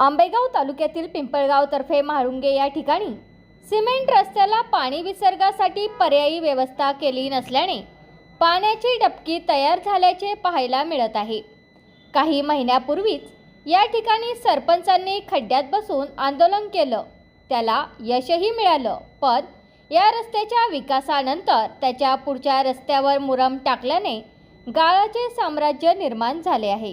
आंबेगाव तालुक्यातील पिंपळगाव तर्फे म्हाळुंगे या ठिकाणी सिमेंट रस्त्याला पाणी विसर्गासाठी पर्यायी व्यवस्था केली नसल्याने पाण्याची डबकी तयार झाल्याचे पाहायला मिळत आहे. काही महिन्यापूर्वीच या ठिकाणी सरपंचांनी खड्ड्यात बसून आंदोलन केलं. त्याला यशही मिळालं पण या रस्त्याच्या विकासानंतर त्याच्या पुढच्या रस्त्यावर मुरम टाकल्याने गाळाचे साम्राज्य निर्माण झाले आहे.